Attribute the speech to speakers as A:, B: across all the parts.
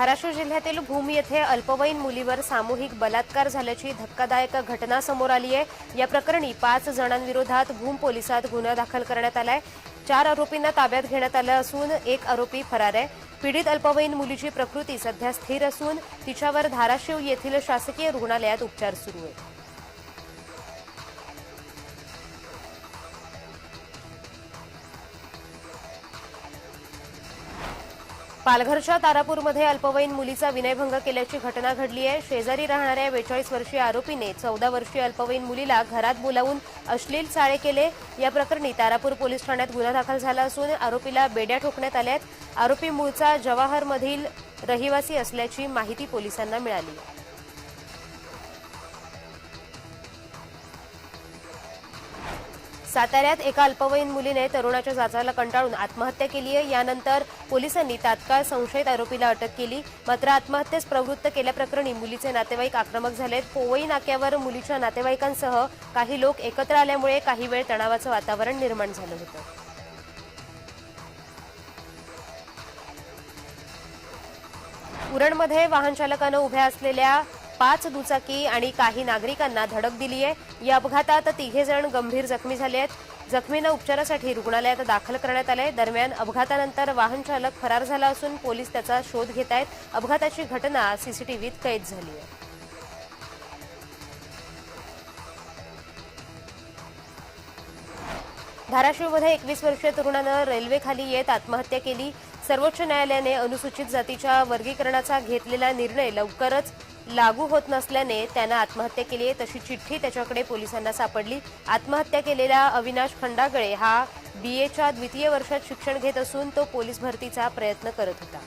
A: धाराशिव जिल्ह्यातील भूम येथे अल्पवयीन मुलीवर सामूहिक बलात्कार झाल्याची धक्कादायक घटना समोर आली आहे. या प्रकरणी पाच जणांविरोधात भूम पोलिसात गुन्हा दाखल करण्यात आलाय. चार आरोपींना ताब्यात घेण्यात आलं असून एक आरोपी फरार आहे. पीडित अल्पवयीन मुलीची प्रकृती सध्या स्थिर असून तिच्यावर धाराशिव येथील शासकीय रुग्णालयात उपचार सुरू आहेत. पालघरच्या तारापूरमध्ये अल्पवयीन मुलीचा विनयभंग केल्याची घटना घडली आहे. शेजारी राहणाऱ्या बेचाळीस वर्षीय आरोपीने चौदा वर्षीय अल्पवयीन मुलीला घरात बोलावून अश्लील चाळे केले. या प्रकरणी तारापूर पोलीस ठाण्यात गुन्हा दाखल झाला असून आरोपीला बेड्या ठोकण्यात आल्या आहेत आरोपी मूळचा जवाहरमधील रहिवासी असल्याची माहिती पोलिसांना मिळाली. साताऱ्यात एका अल्पवयीन मुलीने तरुणाच्या जाचाला कंटाळून आत्महत्या केली आहे. यानंतर पोलिसांनी तात्काळ संशयित आरोपीला अटक केली. मात्र आत्महत्येस प्रवृत्त केल्याप्रकरणी मुलीचे नातेवाईक आक्रमक झालेत. पोवई नाक्यावर मुलीच्या नातेवाईकांसह काही लोक एकत्र आल्यामुळे काही वेळ तणावाचं वातावरण निर्माण झालं होतं. उरणमध्ये वाहन चालकानं उभ्या असलेल्या पाच दुचाकी आणि काही नागरिकांना धडक दिली आहे. या अपघातात तिघे जण गंभीर जखमी झाले आहेत. जखमींना उपचारासाठी रुग्णालयात दाखल करण्यात आले दरम्यान अपघातानंतर वाहन चालक फरार झाला असून पोलीस त्याचा शोध घेत आहेत. अपघाताची घटना सीसीटीव्हीत कैद झाली आहे. धाराशिवमध्ये एकवीस वर्षीय तरुणानं रेल्वेखाली येत आत्महत्या केली. सर्वोच्च न्यायालयाने अनुसूचित जातीच्या वर्गीकरणाचा घेतलेला निर्णय लवकरच लागू होत नसल्याने त्यानं आत्महत्या केली आहे. तशी चिठ्ठी त्याच्याकडे पोलिसांना सापडली. आत्महत्या केलेला अविनाश खंडागळे हा बी एच्या द्वितीय वर्षात शिक्षण घेत असून तो पोलीस भरतीचा प्रयत्न करत होता.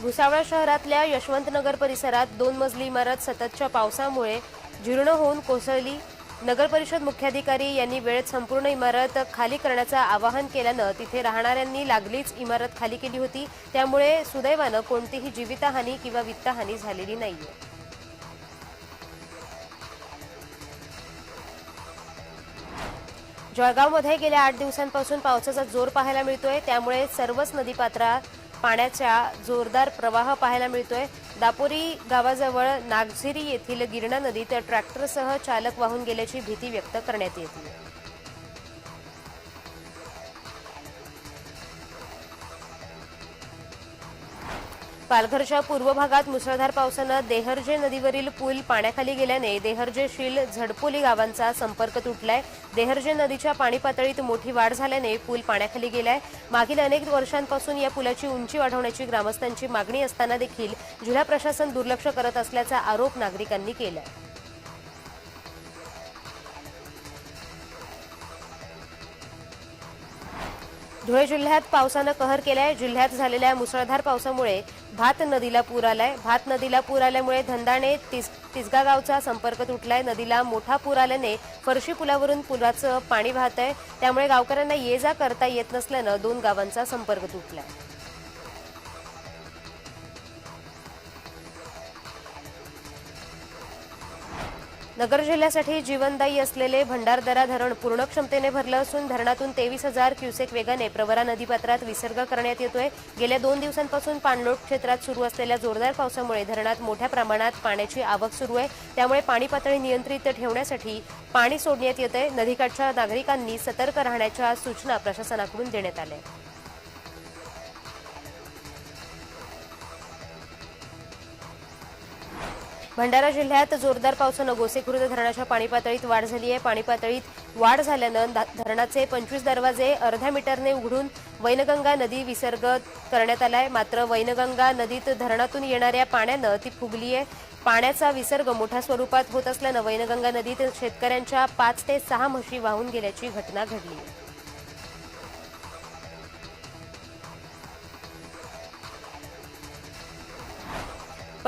A: भुसावळ शहरातल्या यशवंतनगर परिसरात दोन मजली इमारत सततच्या पावसामुळे जीर्ण होऊन कोसळली. नगर परिषद मुख्याधिकारी यांनी वेळेत संपूर्ण इमारत खाली करण्याचं आवाहन केल्यानं तिथे राहणाऱ्यांनी लागलीच इमारत खाली केली होती. त्यामुळे सुदैवानं कोणतीही जीवितहानी किंवा वित्तहानी झालेली नाहीये. जळगावमध्ये गेल्या आठ दिवसांपासून पावसाचा जोर पाहायला मिळतोय. त्यामुळे सर्वच नदीपात्रात पाण्याचा जोरदार प्रवाह पाहायला मिळतोय. दापोरी गावाजवळ नागझिरी येथील गिरणा नदीत ट्रॅक्टरसह चालक वाहून गेल्याची भीती व्यक्त करण्यात येते पालघरच्या पूर्व भागात मुसळधार पावसानं देहर्जे नदीवरील पूल पाण्याखाली गेल्याने देहर्जे शील झडपोली गावांचा संपर्क तुटलाय. देहर्जे नदीच्या पाणी पातळीत मोठी वाढ झाल्याने पूल पाण्याखाली गेलाय. मागील अनेक वर्षांपासून या पुलाची उंची वाढवण्याची ग्रामस्थांची मागणी असताना देखील जिल्हा प्रशासन दुर्लक्ष करत असल्याचा आरोप नागरिकांनी केलाय. धुळे जिल्ह्यात पावसानं कहर केलाय. जिल्ह्यात झालेल्या मुसळधार पावसामुळे भात नदीला पूर आलाय. भात नदीला पूर आल्यामुळे धंदाणे तिस तिसगा गावचा संपर्क तुटलाय. नदीला मोठा पूर आल्याने फरशी पुलावरून पुलाचं पाणी वाहत आहे त्यामुळे गावकऱ्यांना ये जा करता येत नसल्यानं दोन गावांचा संपर्क तुटलाय. नगर जिल्ह्यासाठी जीवनदायी असलेले भंडारदरा धरण पूर्ण क्षमतेने भरलं असून धरणातून तेवीस हजार क्युसेक वेगाने प्रवरा नदीपात्रात विसर्ग करण्यात येतोय. गेल्या दोन दिवसांपासून पाणलोट क्षेत्रात सुरू असलेल्या जोरदार पावसामुळे धरणात मोठ्या प्रमाणात पाण्याची आवक सुरू आहे. त्यामुळे पाणी पातळी नियंत्रित ठेवण्यासाठी पाणी सोडण्यात येत आहे नदीकाठच्या नागरिकांनी सतर्क राहण्याच्या सूचना प्रशासनाकडून देण्यात आल्या भंडारा जिल्ह्यात जोरदार पावसानं गोसेखुर्द धरणाच्या पाणी पातळीत वाढ झाली आहे. पाणी पातळीत वाढ झाल्यानं धरणाचे पंचवीस दरवाजे अर्ध्या मीटरने उघडून वैनगंगा नदी विसर्ग करण्यात आलाय. मात्र वैनगंगा नदीत धरणातून येणाऱ्या पाण्यानं ती फुगली आहे. पाण्याचा विसर्ग मोठ्या स्वरूपात होत असल्यानं वैनगंगा नदीत शेतकऱ्यांच्या पाच ते सहा म्हशी वाहून गेल्याची घटना घडली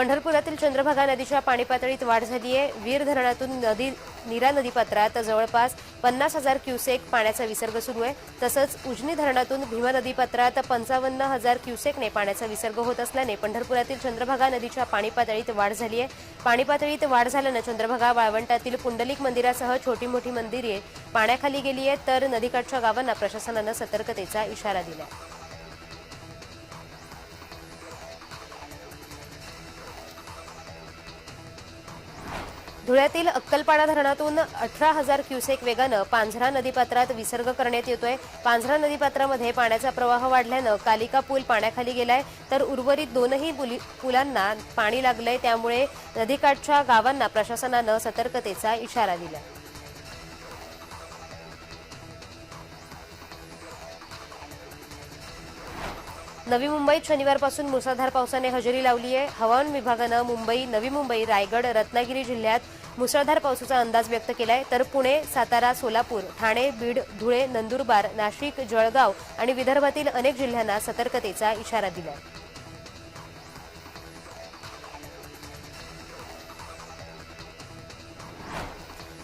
A: पंढरपुरातील चंद्रभागा नदीच्या पाणी पातळीत वाढ झाली आहे वीर धरणातून नदी नीरा नदीपात्रात जवळपास पन्नास हजार क्युसेक पाण्याचा विसर्ग सुरू आहे. तसंच उजनी धरणातून भीमा नदीपात्रात पंचावन्न हजार क्युसेकने पाण्याचा विसर्ग होत असल्याने पंढरपुरातील चंद्रभागा नदीच्या पाणी पातळीत वाढ झाली आहे पाणी पातळीत वाढ झाल्यानं चंद्रभागा वाळवंटातील पुंडलिक मंदिरासह छोटी मोठी मंदिरे पाण्याखाली गेली आहेत तर नदीकाठच्या गावांना प्रशासनानं सतर्कतेचा इशारा दिला आहे धुळ्यातील अक्कलपाडा धरणातून अठरा हजार क्युसेक वेगानं पांझरा नदीपात्रात विसर्ग करण्यात येतोय. पांझरा नदीपात्रामध्ये पाण्याचा प्रवाह वाढल्यानं कालिका पूल पाण्याखाली गेलाय. तर उर्वरित दोनही पुली- पुलांना पाणी लागलंय. त्यामुळे नदीकाठच्या गावांना प्रशासनानं सतर्कतेचा इशारा दिलाय. नवी मुंबईत शनिवारपासून मुसळधार पावसाने हजेरी लावली आहे. हवामान विभागानं मुंबई नवी मुंबई रायगड रत्नागिरी जिल्ह्यात मुसळधार पावसाचा अंदाज व्यक्त केला आहे तर पुणे सातारा सोलापूर ठाणे बीड धुळे नंदुरबार नाशिक जळगाव आणि विदर्भातील अनेक जिल्ह्यांना सतर्कतेचा इशारा दिलाय.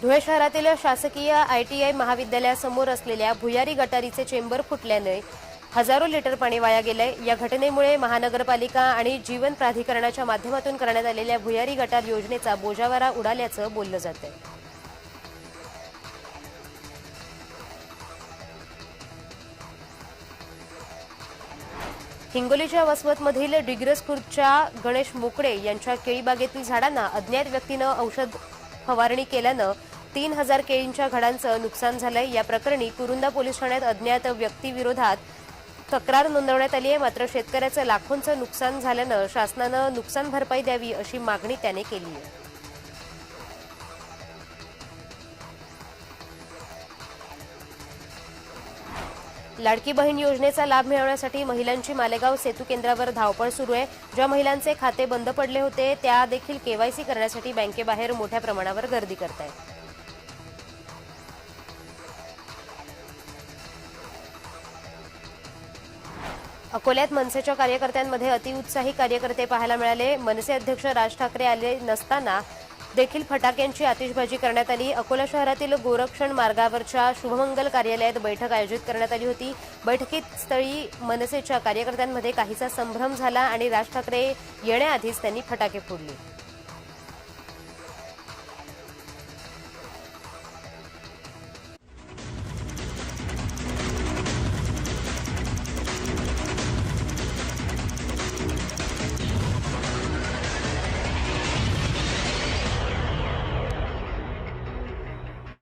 A: धुळे शहरातील शासकीय आयटीआय महाविद्यालयासमोर असलेल्या भुयारी गटारीचे चेंबर फुटल्याने हजारो लिटर पाणी वाया गेलंय. या घटनेमुळे महानगरपालिका आणि जीवन प्राधिकरणाच्या माध्यमातून करण्यात आलेल्या भुयारी गटार योजनेचा बोजावारा उडाल्याचं बोललं जातंय. हिंगोलीच्या वसमतमधील डिग्रस खुर्दच्या गणेश मोकडे यांच्या केळीबागेतील झाडांना अज्ञात व्यक्तीनं औषध फवारणी केल्यानं तीन हजार केळींच्या घडांचं नुकसान झालंय. या प्रकरणी कुरुंदा पोलीस ठाण्यात अज्ञात व्यक्तीविरोधात तक्रार नोंदवण्यात आली आहे. मात्र शेतकऱ्याचं लाखोंचं नुकसान झाल्यानं शासनानं नुकसान भरपाई द्यावी अशी मागणी त्याने केली आहे. लाडकी बहीण योजनेचा लाभ मिळवण्यासाठी महिलांची मालेगाव सेतू केंद्रावर धावपळ सुरू आहे. ज्या महिलांचे खाते बंद पडले होते त्या देखील केवायसी करण्यासाठी बँकेबाहेर मोठ्या प्रमाणावर गर्दी करत आहेत अकोल्यात मनसेच्या कार्यकर्त्यांमध्ये अतिउत्साही कार्यकर्ते पाहायला मिळाले. मनसे अध्यक्ष राज ठाकरे आले नसताना देखील फटाक्यांची आतिषबाजी करण्यात आली. अकोला शहरातील गोरक्षण मार्गावरच्या शुभमंगल कार्यालयात बैठक आयोजित करण्यात आली होती. बैठकीत स्थळी मनसेच्या कार्यकर्त्यांमध्ये काहीसा संभ्रम झाला आणि राज ठाकरे येण्याआधीच त्यांनी फटाके फोडले.